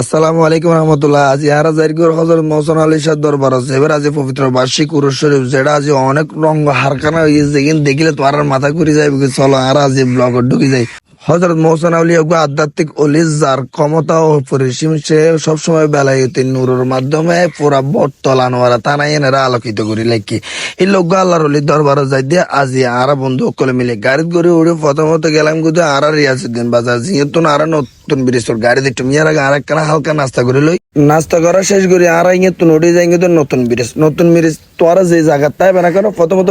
আসসালামু আলাইকুম রহমতুল্লাহ। আজি আর জারিকুর হজরত মহসন আলী শাহ দরবার আছে। এবার আজি পবিত্র বার্ষিক উরুস শরীফ, যেটা আজ অনেক রঙ হারকানা হয়ে গেছে। কিন্তু দেখিলে আর মাথা ঘুরে যায় চলো, আর আজি ব্লগ ঢুকে যাই। হজরত মহসন ওগো আধ্যাত্মিক অলি যার ক্ষমতা ও পরিসীম সে সবসময় বেলায়তি নূরের মাধ্যমে পুরা বটতল আনোয়ারা তানাই এনারা আলোকিত করি লাইকি এই লোক আল্লাহর অলির দরবার যাই দিয়ে আজি আর বন্ধু সকলে মিলে গাড়িত করে উড়ে প্রথমত গেলাম গুদে আর রিয়াজুদ্দিন বাজার, যেহেতু আর নতুন ব্রিজের গাড়ি দেখতে মিয়ার আগে আর একখানা হালকা নাস্তা করে লই। নাস্তা করা শেষ করে, আর ইয়ে তো নড়ে যাই কিন্তু নতুন ব্রিজ নতুন ব্রিজ তোরা যে জায়গা তাই না কেন? প্রথমত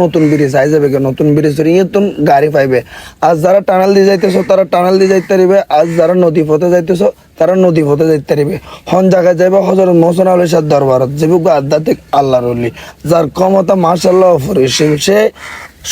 নতুন ব্রিজ আই যাবে নতুন ব্রিজ ইয়ে তো গাড়ি পাইবে। আজ যারা টানাল দিয়ে যাইতেছো, তারা টানেল দিয়ে যাইতে পারিবে। আজ যারা নদী পথে যাইতেছো, তারা নদী পথে যাইতে পারিবে। হন জায়গায় যাইবা হজরত মোহসন আলী সাদ দরবারত যেভাবে বুক আধ্যাত্মিক আল্লাহর অলি যার ক্ষমতা মার্শাল্লাহ অপরিসীম, সে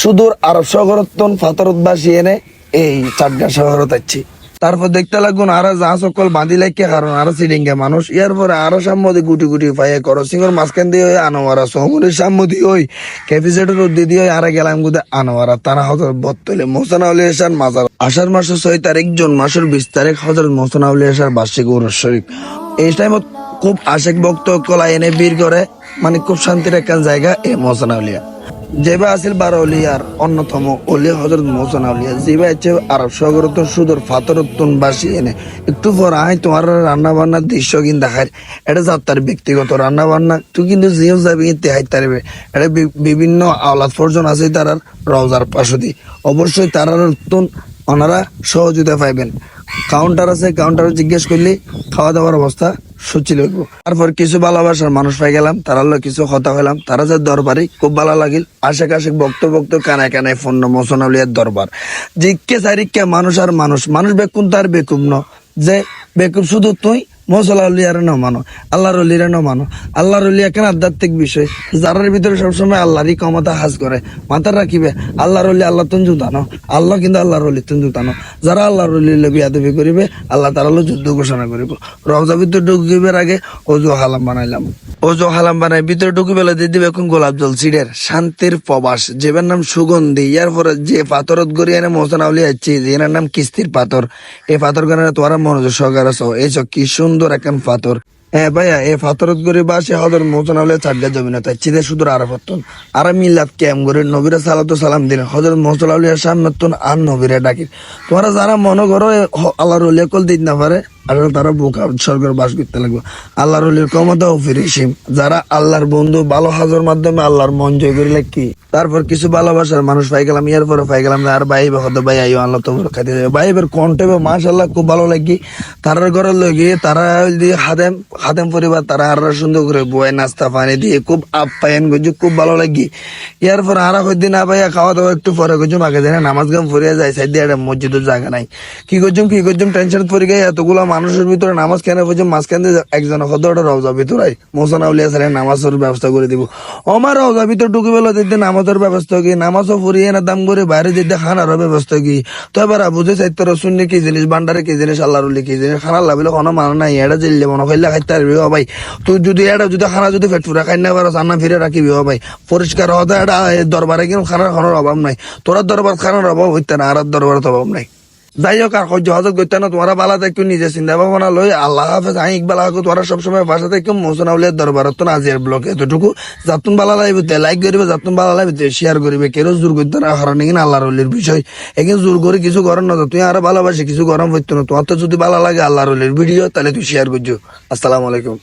সুদূর আরব সাগরতন ফাতরত বাসি এনে এই চাটগা শহরত আছি তারপর দেখতে লাগুন আরও যা সকল বাঁধি লাইকে কারণ? আরও সিডিঙ্গে মানুষ। ইয়ার পরে আরও সাম্মদি গুটি গুটি পাইয়ে করো। সিংহর মাঝখান দিয়ে ওই আনোয়ারা সমুদ্রের সাম্মদি ওই ক্যাপিসেটের উদ্দি দিয়ে ওই আরে গেলাম গুদে আনোয়ারা। তারা হজরত বত্তলে মোহসানা আলী এসার মাজার। আষাঢ় মাসের ছয় তারিখ, জুন মাসের বিশ তারিখ, হজরত মোহসানা আলী এসার বার্ষিক উরস শরীফ। এই টাইমত খুব আশেক ভক্ত কলা এনে বীর করে মানে খুব শান্তির একখান জায়গা এই মোহসানা আলিয়া যেবা আছিল বারো অলিয়ার অন্যতম অলি হজরত মোহসেন আউলিয়া যেবা হচ্ছে আরব সাগরত সুদূর ফাতরতুন বাসি এনে। একটু পর আই তোমার রান্না বান্নার দৃশ্য কিন্তু দেখায় এটা যাত্রার ব্যক্তিগত রান্না বান্না তুই কিন্তু জিও যাবি কিন্তু হাইতে পারবে এটা বিভিন্ন আওলাদ পর্যন্ত আছে তার রওজার পাশদি অবশ্যই তারা নতুন ওনারা সহযোগিতা পাইবেন। কাউন্টার আছে কাউন্টার জিজ্ঞেস করলে খাওয়া দাওয়ার অবস্থা? সচি লাগবো। তারপর কিছু ভালোবাসার মানুষ পাই গেলাম তারা কিছু কথা হইলাম, তারা যে দরবারে খুব ভালো লাগিল আশে কাশে বক্ত বক্ত কানায় কানায় ফোন মোসনালিয়ার দরবার। জিজ্ঞে চারিকে মানুষ আর মানুষ মানুষ বেকুন তার বেকুম ন। যে বেকুম শুধু তুই মৌসলা আলিয়ারে ন মানো, আল্লাহর অলিরে ন মানো। আল্লাহর অলি এখন আধ্যাত্মিক বিষয়? যারার ভিতরে সবসময় আল্লাহরই ক্ষমতা হাজ করে মাথার রাখিবে, আল্লাহর অলি আল্লাহ তুন জুতানো আল্লাহ কিন্তু আল্লাহর অলি তুন জুতানো যারা আল্লাহর অলি বিয়াদবি করিবে, আল্লাহ তারা যুদ্ধ ঘোষণা করিব। রওজা ভিতরে ঢুকিবার আগে অজু হালাম বানাইলাম। অজু হালাম বানাই ভিতরে ঢুকিবেলা দিয়ে দিবে এখন গোলাপ জল সিডের শান্তির প্রবাস। যেবার নাম সুগন্ধি, ইয়ার পরে যে পাথরত গড়ি এনে মোহসেন আউলি আছে এনার নাম কিস্তির পাথর। এই পাথর গানে তোরা মনোযোগ সহকারে সহ এই কি সুন্দর একখান পাথর হ্যাঁ ভাইয়া এই ফাতরত করে বাসে হজর মোহসেন হলে চারটা জমি না, তাই চিদে শুধু আর পত্তন আর মিল্লাত ক্যাম করে নবীরা সালাত সালাম দিলেন হজর মোহসেন আউলিয়ার সামনে আর নবীরা ডাকি তোমরা যারা মনে করো আল্লাহর লেকল কল দিতে না পারে আর তারা বোকা স্বর্গের বাস করতে লাগবে। আল্লাহর অলির ক্ষমতা ও ফিরিসিম যারা আল্লাহর বন্ধু, ভালো হাজার মাধ্যমে আল্লাহর মন জয় করিলে কি? তারপর কিছু ভালোবাসার মানুষ পাই গেলাম ইয়ার পাই গেলাম আর ভাই হতো ভাই আইও আল্লাহ তো খাইতে যাবে ভাই এবার কন্টে মাশাল্লাহ খুব ভালো লাগি তারার ঘরে লগে তারা দিয়ে হাদেম হাদেম পরিবার, তারা আর সুন্দর করে বয়, নাস্তা, পানি দিয়ে খুব আপ্যায়ন করছে খুব ভালো লাগি ইয়ার পর আর দিন না ভাইয়া খাওয়া দাওয়া একটু পরে করছুম মাকে জানে নামাজ গাম ফুরিয়ে যায়, সাইড একটা মসজিদের জায়গা নাই। কি করছুম কি করছুম টেনশন পড়ে গিয়ে এতগুলো মানুষের ভিতরে নামাজ কেন পড়ছুম মাঝখান দিয়ে একজন ওটা রওজা ভিতরে মোসন আউলিয়া স্যার নামাজের ব্যবস্থা করে দিব। আমার রওজা ভিতর ঢুকে বেলা দিতে নামাজের ব্যবস্থা কি? নামাজও ফুরিয়ে না, দাম করে বাইরে দিতে খানারও ব্যবস্থা কি? তো এবার বুঝে চাইতে রসুন কি জিনিস বান্ডারে কি জিনিস আল্লাহ রুলি কি জিনিস খানা লাভিলে কোনো মানে নাই। এটা জিললে মনে খাইলে খাইতে পারবি ভাই। তুই যদি এটা যদি খানা যদি পেট ফুরা খাই না পারো রান্না ফিরে রাখিবি ভাই। পরিষ্কার হতে এটা দরবারে কিন্তু খানার খানার অভাব নাই। তোর দরবার খানার অভাব হইতে না, আর দরবার অভাব নাই। যাই হোক, আর সহ্য হজত করতে না। তোমার বালা একটু নিজে চিন্তা ভাবনা লই আল্লাহ হাফেজ আই ইকবাল হাকু তোরা সবসময় ভাষা থেকে মোহসেন আউলিয়ার দরবার তো আজিয়ার ব্লক এতটুকু। যাতুন বালা লাইবে লাইক করিবে যাতুন বালা লাইবে শেয়ার করিবে কেউ জোর করতে না হারানি কিনা আল্লাহর অলির বিষয়। এখানে জোর করে কিছু করার না তুই আর ভালোবাসি, কিছু গরম হইতো না। তোমার তো যদি ভালো লাগে আল্লাহর অলির ভিডিও তাহলে তুই শেয়ার করছ আসসালামু আলাইকুম।